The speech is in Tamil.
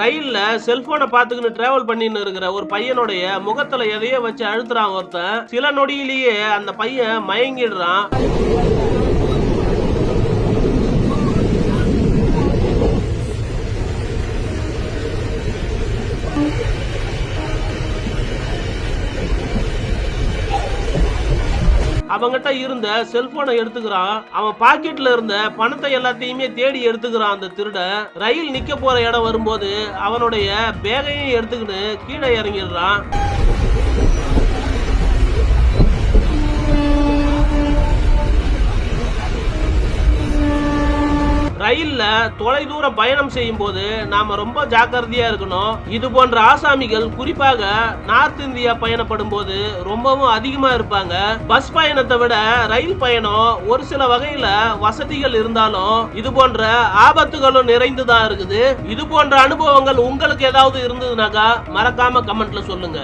ரயில்ல செல்போனை பாத்துக்கிட்டு டிராவல் பண்ணின்னு இருக்கிற ஒரு பையனுடைய முகத்துல எதையோ வச்சு அழுத்துறான் ஒருத்தன். சில நொடியிலேயே அந்த பையன் மயங்கிடுறான். அவங்கிட்ட இருந்த செல்போனை எடுத்துக்கிறான். அவன் பாக்கெட்ல இருந்த பணத்தை எல்லாத்தையுமே தேடி எடுத்துக்கிறான் அந்த திருடன் ரயில் நிக்க போற இடம் வரும்போது அவனுடைய பேகையும் எடுத்துக்கின்னு கீழே இறங்கிடுறான். ரயில்ல தொலைதூர பயணம் செய்யும் போது நாம ரொம்ப ஜாக்கிரதையா இருக்கணும். இது போன்ற ஆசாமிகள் குறிப்பாக நார்த் இந்தியா பயணப்படும் போது ரொம்பவும் அதிகமா இருப்பாங்க. பஸ் பயணத்தை விட ரயில் பயணம் ஒரு சில வகையில வசதிகள் இருந்தாலும் இது போன்ற ஆபத்துகளும் நிறைந்துதான் இருக்குது. இது போன்ற அனுபவங்கள் உங்களுக்கு ஏதாவது இருந்ததுனாக்கா மறக்காம கமெண்ட்ல சொல்லுங்க.